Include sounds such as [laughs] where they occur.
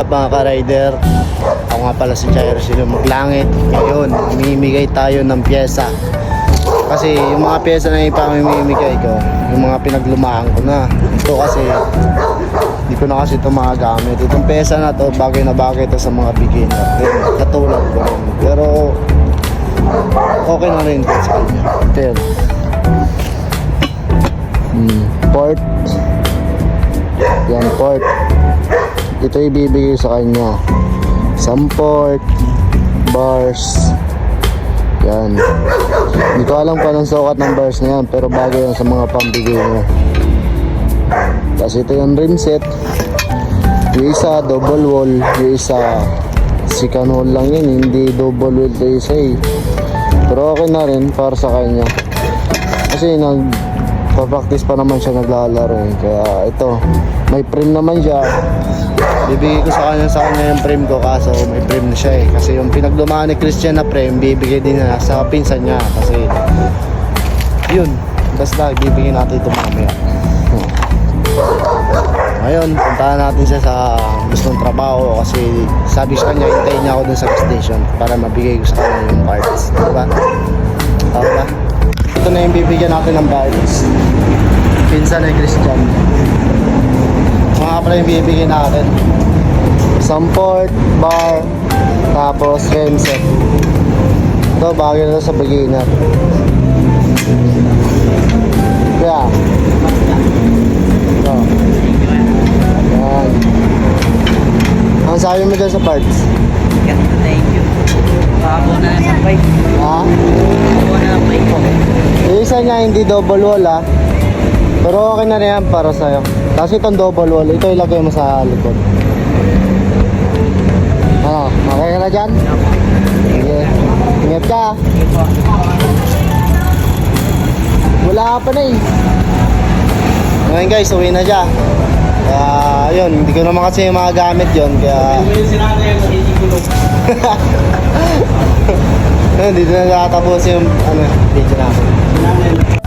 Mga ka-rider, ako nga pala si Jairo Sino Maglangit. Ngayon, mamimigay tayo ng pyesa. Kasi yung mga pyesa na ipamimigay ko, yung mga pinaglumaan ko na. Ito kasi, hindi ko na kasi ito magagamit. Itong pyesa na to, bagay na bagay ito sa mga beginner. Din, Katulad ko rin. Pero, okay na rin ito sa kanya. Ito. Hmm, port. Yan, port ito ibibigay sa kanya. Isang port bars. Yan. Hindi ko alam kung anong sukat ng bars na yan pero bagay yan sa mga pambigay niya. Tapos ito yung rim set. Yung isa double wall. Yung isa second wall lang yun hindi double wall yung isa eh. Pero okay na rin para sa kanya. Kasi nag pa-practice pa naman siya naglalaro eh. Kaya ito, may frame naman siya. Bibigay ko sa kanya sa kanya yung frame ko kaso may frame na siya eh. Kasi yung pinaglumaan ni Christian na frame, bibigay din na sa pinsan niya. Kasi yun, basta bibigyan natin ito mamaya. Ngayon, puntahan natin siya sa gustong trabaho kasi sabi sa kanya, hintayin niya ako dun sa gas station para mabigay ko sa kanya yung parts. Diba? Tama ba? Ito na yung bibigyan natin ng parts. Pinsan ni Christian. Mga pala yung bibigyan natin. Support, bar, tapos handset. Ito, bagay na sa beginner. Kaya, ito. Ayan. Ang sabi mo dyan sa parts? Ganda, thank you. Pabo na lang ng bike. Ha? Pabo na ng bike. Yung isa niya hindi double wall ah. Pero okay na yan para sa'yo. Kasi itong double wall, ito ilagay mo sa likod. Ano, okay ka na dyan? Sige. Ingat ka. Wala ka pa na eh. Ngayon guys, uwi na siya. Kaya yun, hindi ko naman kasi magagamit yun. Kaya [laughs] dito na natapos yung ano, video namin.